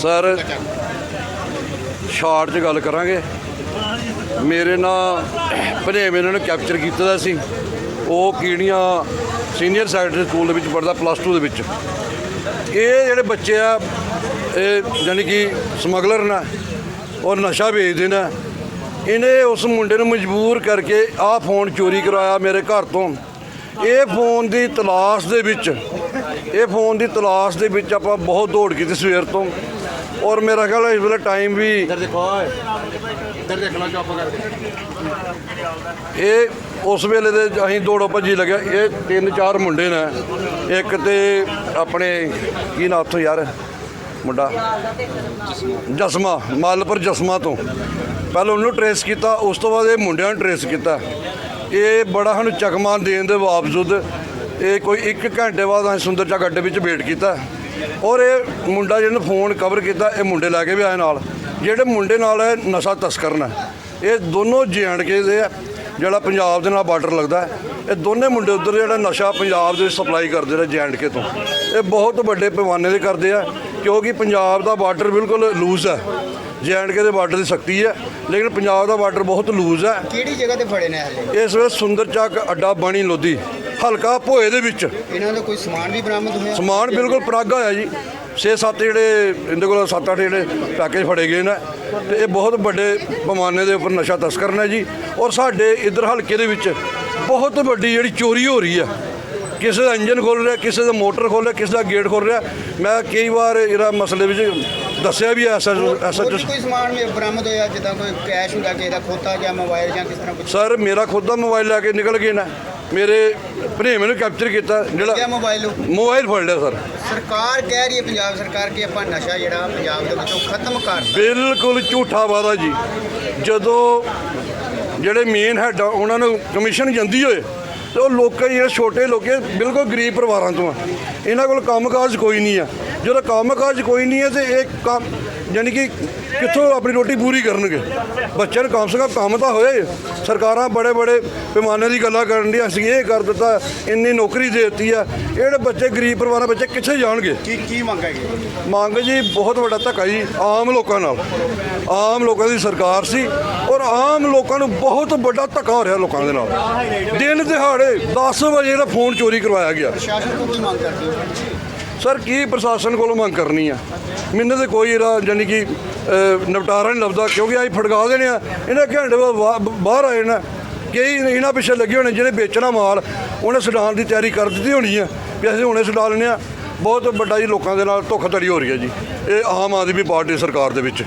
Sir short 'ਚ ਗੱਲ ਕਰਾਂਗੇ। ਮੇਰੇ ਨਾਲ ਭਨੇਵੇਂ ਇਹਨਾਂ ਨੇ ਕੈਪਚਰ ਕੀਤਾ ਦਾ ਸੀ। ਉਹ ਕੀੜੀਆਂ ਸੀਨੀਅਰ ਸੈਕੰਡਰੀ ਸਕੂਲ ਦੇ ਵਿੱਚ ਪੜਦਾ ਪਲੱਸ 2 ਦੇ ਵਿੱਚ। ਇਹ ਜਿਹੜੇ ਬੱਚੇ ਆ, ਇਹ ਯਾਨੀ ਕਿ ਸਮਗਲਰ ਨੇ ਔਰ ਨਸ਼ਾ ਵੇਚਦੇ ਨੇ। ਇਹਨੇ ਉਸ ਮੁੰਡੇ ਨੂੰ ਮਜਬੂਰ ਕਰਕੇ ਆਹ ਫੋਨ ਚੋਰੀ ਕਰਾਇਆ ਮੇਰੇ ਘਰ ਤੋਂ। ਇਹ ਫੋਨ ਦੀ ਤਲਾਸ਼ ਦੇ ਵਿੱਚ, ਇਹ ਫੋਨ ਦੀ ਤਲਾਸ਼ ਦੇ ਵਿੱਚ ਆਪਾਂ ਬਹੁਤ ਦੌੜ ਕੀਤੀ ਸਵੇਰ ਤੋਂ। ਔਰ ਮੇਰਾ ਖਿਆਲ ਹੈ ਇਸ ਵੇਲੇ ਟਾਈਮ ਵੀ ਇੱਧਰ ਦੇਖੋ ਇੱਧਰ ਦੇਖ ਲਓ ਚੁੱਪ ਕਰਕੇ। ਇਹ ਉਸ ਵੇਲੇ ਦੇ ਅਸੀਂ ਦੌੜੋ ਭੱਜੀ ਲੱਗਿਆ। ਇਹ ਤਿੰਨ ਚਾਰ ਮੁੰਡੇ ਨੇ। ਇੱਕ ਤੇ ਆਪਣੇ ਕੀ ਨਾਂ ਉੱਥੋਂ ਯਾਰ? ਮੁੰਡਾ। ਜਸਮਾ ਮਾਲਪੁਰ ਜਸਮਾ ਤੋਂ। ਪਹਿਲਾਂ ਉਹਨੂੰ ਟਰੇਸ ਕੀਤਾ ਉਸ ਤੋਂ ਬਾਅਦ ਇਹ ਮੁੰਡਿਆਂ ਨੂੰ ਟਰੇਸ ਕੀਤਾ। ਇਹ ਬੜਾ ਸਾਨੂੰ ਚਕਮਾ ਦੇਣ ਦੇ ਬਾਵਜੂਦ ਇਹ ਕੋਈ 1 ਘੰਟੇ ਬਾਅਦ ਅਸੀਂ ਸੁੰਦਰ ਚੱਕ ਅੱਡੇ ਵਿੱਚ ਵੇਟ ਕੀਤਾ। ਔਰ ਇਹ ਮੁੰਡਾ ਜਿਹਨੇ ਫੋਨ ਕਵਰ ਕੀਤਾ ਇਹ ਮੁੰਡੇ ਲੈ ਕੇ ਵੀ ਆਏ ਨਾਲ। ਜਿਹੜੇ ਮੁੰਡੇ ਨਾਲ ਹੈ ਨਸ਼ਾ ਤਸਕਰ ਨੇ ਇਹ ਦੋਨੋਂ ਕੇ ਦੇ ਆ ਜਿਹੜਾ ਪੰਜਾਬ ਦੇ ਨਾਲ ਬਾਰਡਰ ਲੱਗਦਾ ਹੈ। ਇਹ ਦੋਨੇ ਮੁੰਡੇ ਉਧਰ ਜਿਹੜਾ ਨਸ਼ਾ ਪੰਜਾਬ ਦੇ ਸਪਲਾਈ ਕਰਦੇ ਨੇ ਕੇ ਤੋਂ। ਇਹ ਬਹੁਤ ਵੱਡੇ ਪੈਮਾਨੇ ਦੇ ਕਰਦੇ ਆ ਕਿਉਂਕਿ ਪੰਜਾਬ ਦਾ ਬਾਰਡਰ ਬਿਲਕੁਲ ਲੂਜ਼ ਹੈ। ਕੇ ਦੇ ਬਾਰਡਰ ਦੀ ਸਖਤੀ ਹੈ ਲੇਕਿਨ ਪੰਜਾਬ ਦਾ ਬਾਰਡਰ ਬਹੁਤ ਲੂਜ਼ ਹੈ। ਕਿਹੜੀ ਜਗ੍ਹਾ ਤੇ ਫੜੇ ਨੇ ਹਲੇ? ਇਸ ਵੇਲੇ ਸੁੰਦਰ ਚੱਕ ਅੱਡਾ ਬਾਣੀ ਲੋਧੀ। ਹਲਕਾ ਭੋਏ ਦੇ ਵਿੱਚ। ਇਹਨਾਂ ਦਾ ਕੋਈ ਸਮਾਨ ਵੀ ਬਰਾਮਦ ਹੋਇਆ? ਸਮਾਨ ਬਿਲਕੁਲ ਪਰਾਗਾ ਹੋਇਆ ਜੀ। 6-7 ਜਿਹੜੇ ਇਹਦੇ ਕੋਲ 7-8 ਜਿਹੜੇ ਪੈਕੇਜ ਫੜੇ ਗਏ ਨੇ ਤੇ ਇਹ ਬਹੁਤ ਵੱਡੇ ਪੈਮਾਨੇ ਦੇ ਉੱਪਰ ਨਸ਼ਾ ਤਸਕਰ ਨੇ ਜੀ। ਔਰ ਸਾਡੇ ਇਧਰ ਹਲਕੇ ਦੇ ਵਿੱਚ ਬਹੁਤ ਵੱਡੀ ਜਿਹੜੀ ਚੋਰੀ ਹੋ ਰਹੀ ਹੈ ਕਿਸੇ ਦਾ ਇੰਜਨ ਖੋਲ ਰਿਹਾ ਕਿਸੇ ਦਾ ਮੋਟਰ ਖੋਲ ਰਿਹਾ ਕਿਸੇ ਦਾ ਗੇਟ ਖੋਲ ਰਿਹਾ। ਮੈਂ ਕਈ ਵਾਰ ਇਹਦਾ ਮਸਲੇ ਵਿੱਚ ਦੱਸਿਆ ਵੀ ਐਸਾ ਐਸਾ ਕੋਈ ਸਮਾਨ ਵੀ ਬਰਾਮਦ ਹੋਇਆ ਜਿੱਦਾਂ ਕੋਈ ਕੈਸ਼ ਹੁੰਦਾ ਕਿਸੇ ਦਾ ਖੋਤਾ ਜਾਂ ਮੋਬਾਈਲ ਜਾਂ ਕਿਸ ਤਰ੍ਹਾਂ ਕੁਝ ਸਰ ਮੇਰਾ ਖੁਦ ਦਾ ਮੋਬਾਈਲ ਲੈ ਕੇ ਨਿਕਲ ਗਏ ਨਾ। ਮੇਰੇ ਭਣੇਵੇਂ ਨੂੰ ਕੈਪਚਰ ਕੀਤਾ ਜਿਹੜਾ ਮੋਬਾਈਲ ਮੋਬਾਈਲ ਫੜ ਲਿਆ ਸਰ। ਸਰਕਾਰ ਕਹਿ ਰਹੀ ਹੈ ਪੰਜਾਬ ਸਰਕਾਰ ਕਿ ਆਪਾਂ ਨਸ਼ਾ ਜਿਹੜਾ ਪੰਜਾਬ ਦੇ ਵਿੱਚੋਂ ਖਤਮ ਕਰ ਬਿਲਕੁਲ ਝੂਠਾ ਵਾਦਾ ਜੀ। ਜਦੋਂ ਜਿਹੜੇ ਮੇਨ ਹੈਡ ਆ ਉਹਨਾਂ ਨੂੰ ਕਮਿਸ਼ਨ ਜਾਂਦੀ ਹੋਏ ਤੇ ਉਹ ਲੋਕਾਂ ਜਿਹੜੇ ਛੋਟੇ ਲੋਕੇ ਬਿਲਕੁਲ ਗਰੀਬ ਪਰਿਵਾਰਾਂ ਤੋਂ ਆ। ਇਹਨਾਂ ਕੋਲ ਕੰਮਕਾਜ ਕੋਈ ਨਹੀਂ ਆ। ਜਦੋਂ ਕੰਮਕਾਜ ਕੋਈ ਨਹੀਂ ਹੈ ਤੇ ਇਹ ਕੰਮ ਯਾਨੀ ਕਿ ਕਿੱਥੋਂ ਆਪਣੀ ਰੋਟੀ ਪੂਰੀ ਕਰਨਗੇ? ਬੱਚਿਆਂ ਨੂੰ ਕਮ ਸੇ ਕਮ ਕੰਮ ਤਾਂ ਹੋਏ। ਸਰਕਾਰਾਂ ਬੜੇ ਬੜੇ ਪੈਮਾਨੇ ਦੀ ਗੱਲਾਂ ਕਰਨ ਦੀ ਅਸੀਂ ਇਹ ਕਰ ਦਿੱਤਾ ਇੰਨੀ ਨੌਕਰੀ ਦੇ ਦਿੱਤੀ ਆ। ਇਹ ਜਿਹੜੇ ਬੱਚੇ ਗਰੀਬ ਪਰਿਵਾਰਾਂ ਬੱਚੇ ਕਿੱਥੇ ਜਾਣਗੇ? ਕੀ ਕੀ ਮੰਗਾਂਗੇ ਮੰਗ ਜੀ ਬਹੁਤ ਵੱਡਾ ਧੱਕਾ ਜੀ ਆਮ ਲੋਕਾਂ ਨਾਲ। ਆਮ ਲੋਕਾਂ ਦੀ ਸਰਕਾਰ ਸੀ ਔਰ ਆਮ ਲੋਕਾਂ ਨੂੰ ਬਹੁਤ ਵੱਡਾ ਧੱਕਾ ਹੋ ਰਿਹਾ ਲੋਕਾਂ ਦੇ ਨਾਲ। ਦਿਨ ਦਿਹਾੜੇ 10 ਵਜੇ ਦਾ ਫੋਨ ਚੋਰੀ ਕਰਵਾਇਆ ਗਿਆ। ਪ੍ਰਸ਼ਾਸਨ ਤੋਂ ਕੀ ਮੰਗ ਕਰਦੇ ਹੋ? ਸਰ, ਕੀ ਪ੍ਰਸ਼ਾਸਨ ਕੋਲੋਂ ਮੰਗ ਕਰਨੀ ਆ? ਮੈਨੂੰ ਤੇ ਕੋਈ ਇਹਦਾ ਯਾਨੀ ਕਿ ਨਿਪਟਾਰਾ ਨਹੀਂ ਲੱਭਦਾ, ਕਿਉਂਕਿ ਅਸੀਂ ਫੜਗਾ ਦੇਣੇ ਆ। ਇਹਨਾਂ ਘੰਟੇ ਬਾਅਦ ਬਾਹਰ ਆਏ ਨਾ। ਕਈ ਇਹਨਾਂ ਪਿੱਛੇ ਲੱਗੇ ਹੋਣੇ ਜਿਹਨੇ ਵੇਚਣਾ ਮਾਲ, ਉਹਨੇ ਛਡਾਉਣ ਦੀ ਤਿਆਰੀ ਕਰ ਦਿੱਤੀ ਹੋਣੀ ਆ। ਵੀ ਅਸੀਂ ਹੁਣੇ ਛਡਾ ਲੈਣੇ ਆ। ਬਹੁਤ ਵੱਡਾ ਜੀ ਲੋਕਾਂ ਦੇ ਨਾਲ ਧੋਖਾਧੜੀ ਹੋ ਰਹੀ ਹੈ ਜੀ। ਇਹ ਆਮ ਆਦਮੀ ਪਾਰਟੀ ਸਰਕਾਰ ਦੇ ਵਿੱਚ।